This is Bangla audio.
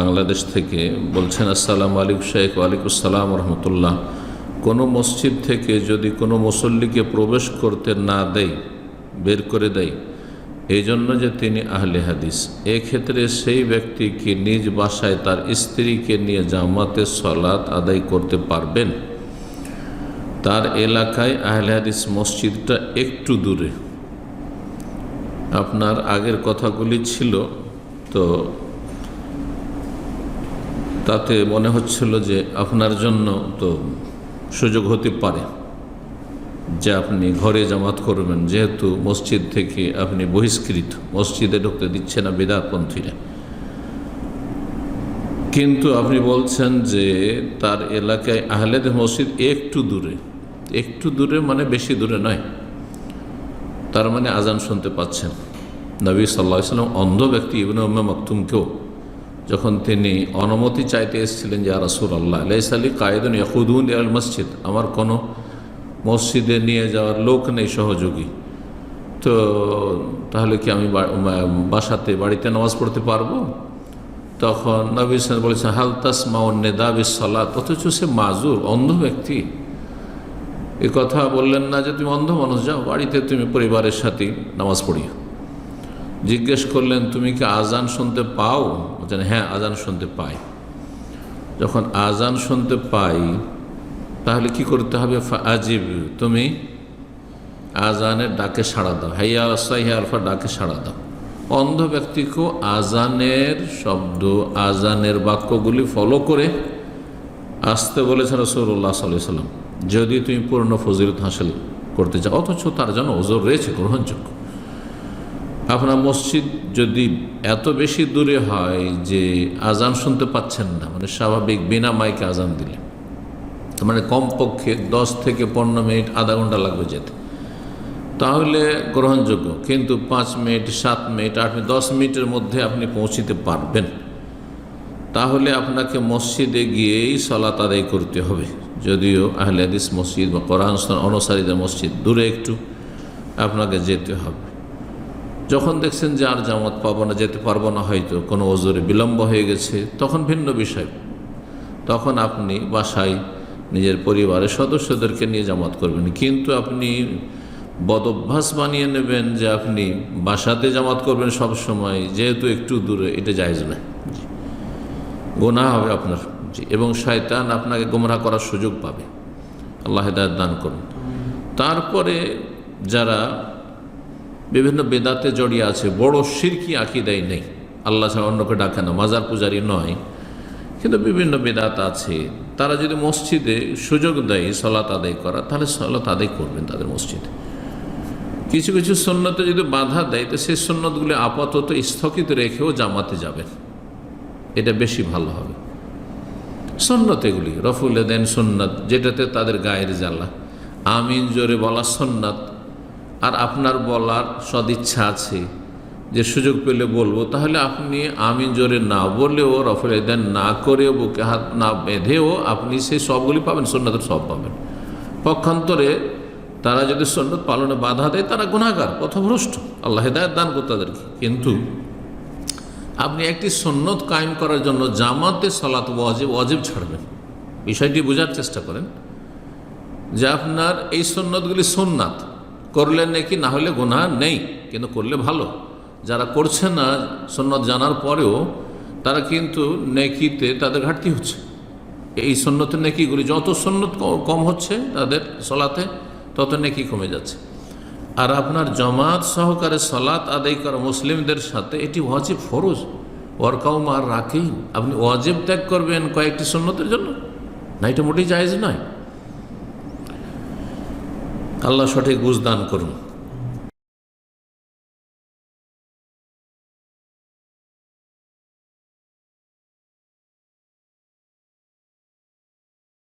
বাংলাদেশ থেকে বলছেন, আসসালাম আলিক শেখ ওয়ালিকুসাল্লাম রহমতুল্লাহ। কোনো মসজিদ থেকে যদি কোনো মুসল্লিকে প্রবেশ করতে না দেয়, বের করে দেয় এই জন্য যে তিনি আহলে হাদিস। এক্ষেত্রে সেই ব্যক্তি কি নিজ বাসায় তার স্ত্রীকে নিয়ে জামাতে সলাৎ আদায় করতে পারবেন? তার এলাকায় আহলে হাদিস মসজিদটা একটু দূরে। আপনার আগের কথাগুলি ছিল, তো তাতে মনে হচ্ছিল যে আপনার জন্য তো সুযোগ হতে পারে যে আপনি ঘরে জামাত করবেন। যেহেতু মসজিদ থেকে আপনি বহিষ্কৃত, মসজিদে ঢুকতে দিচ্ছে না বেদাতপন্থীরা কিন্তু আপনি বলছেন যে তার এলাকায় আহলেদ মসজিদ একটু দূরে। একটু দূরে মানে বেশি দূরে নয়। তার মানে আজান শুনতে পাচ্ছেন। নবী সাল্লা সাল্লাম অন্ধ ব্যক্তি ইবন উম্মে মকতুমকেও যখন তিনি অনুমতি চাইতে এসেছিলেন যে রাসুল আল্লাহ আলাইস আলী কায়দুন ইয়াকুদুন আল মসজিদ, আমার কোনো মসজিদে নিয়ে যাওয়ার লোক নেই সহযোগী। তো তাহলে কি আমি বাসাতে, বাড়িতে নামাজ পড়তে পারব? তখন নবী সাল বলেছেন হালতাস মাউন নেদাবি সলাত অথচ সে মাজুর, অন্ধ ব্যক্তি। এ কথা বললেন না যে, তুমি অন্ধ মানুষ, যাও বাড়িতে তুমি পরিবারের সাথে নামাজ পড়িও। জিজ্ঞেস করলেন, তুমি কি আজান শুনতে পাও? বলছেন হ্যাঁ আজান শুনতে পাই। যখন আজান শুনতে পাই, তাহলে কি করতে হবে? আজিব তুমি আজানের ডাকে সাড়া দাও। হাইয়া আসাইয়া আলফা ডাকে সাড়া দাও। অন্ধ ব্যক্তিকেও আজানের শব্দ, আজানের বাক্যগুলি ফলো করে আসতে বলেছেন রসৌল্লাহ সাল্লাহ সাল্লাম যদি তুমি পূর্ণ ফজিলত হাসিল করতে চাও, অথচ তার জন্য ওজোর রয়েছে, গ্রহণযোগ্য। আপনার মসজিদ যদি এত বেশি দূরে হয় যে আজান শুনতে পাচ্ছেন না মানে স্বাভাবিক বিনা মাইকে আজান দিলে মানে কমপক্ষে দশ থেকে পনেরো মিনিট, আধা ঘণ্টা লাগবে যেতে। তাহলে গ্রহণযোগ্য, কিন্তু পাঁচ মিনিট, সাত মিনিট, আট মিনিট, দশ মিনিটের মধ্যে আপনি পৌঁছিতে পারবেন। তাহলে আপনাকে মসজিদে গিয়েই সলাত আদায় করতে হবে। যদিও আহলে মসজিদ বা কোরআন অনুসারীদের মসজিদ দূরে একটু, আপনাকে যেতে হবে। যখন দেখছেন যে আর জামাত পাবো না, যেতে পারব না, হয়তো কোনো ওজোরে বিলম্ব হয়ে গেছে, তখন ভিন্ন বিষয়। তখন আপনি বাসায় নিজের পরিবারের সদস্যদেরকে নিয়ে জামাত করবেন। কিন্তু আপনি বদভ্যাস বানিয়ে নেবেন যে আপনি বাসাতে জামাত করবেন সব সময়, যেহেতু একটু দূরে, এটা জায়জ না। গোনা হবে আপনার। এবং শয়তান আপনাকে গোমরা করার সুযোগ পাবে। আল্লাহ দান করুন। তারপরে যারা বিভিন্ন বেদাতে জড়িয়ে আছে, বড় সিরকি আকিদাই নেই। আল্লাহ ছাড়া অন্যকে ডাকে না, মাজার পূজারি নয়। কিন্তু বিভিন্ন বেদাত আছে, তারা যদি মসজিদে সুযোগ দেয় সলাত আদায় করা, তাহলে সলাত আদায় করবেন তাদের মসজিদে। কিছু কিছু সন্ন্যতে যদি বাধা দেয়, তো সেই সন্ন্যতগুলি আপাতত স্থগিত রেখেও জামাতে যাবেন। এটা বেশি ভালো হবে। সন্ন্যত এগুলি, রফুল দেন সন্ন্যত যেটাতে তাদের গায়ের জ্বালা। আমিন জোরে বলা সন্ন্যত আর আপনার বলার সদিচ্ছা আছে। যে সুযোগ পেলে বলব, তাহলে আপনি আমি জোরে না বলেও রফল দেন না করেও, বুকে হাত না বেঁধেও আপনি সেই সবগুলি পাবেন সন্ন্যতের সব পাবেন। পক্ষান্তরে তারা যদি সন্ন্যত পালনে বাধা দেয়, তারা গুণাগার পথভ্রষ্ট। আল্লাহ হেদায়ত দান করতে তাদেরকে। কিন্তু আপনি একটি সন্ন্যত কায়েম করার জন্য জামাতে সালাত ওয়াজিব ওয়াজিব ছাড়বেন। বিষয়টি বোঝার চেষ্টা করেন যে আপনার এই সন্ন্যতগুলি সোননাথ করলে নাকি, না হলে গোনা নেই, কিন্তু করলে ভালো। যারা করছে না, সন্ন্যত জানার পরেও তারা কিন্তু নেকিতে তাদের ঘাটতি হচ্ছে। এই সন্ন্যতের নেকিগুলি যত সন্ন্যত কম হচ্ছে তাদের সলাতে, তত নেকি কমে যাচ্ছে। আর আপনার জমাত সহকারে সলাত আদায় করা মুসলিমদের সাথে এটি ওয়াজিব, ফরজ। ওয়ার্কাউ মার রাখেই আপনি ওয়াজিব ত্যাগ করবেন কয়েকটি সন্ন্যতের জন্য। না, এটা মোটেই জায়জ নয়। আল্লাহ সঠিক বুঝদান করুন।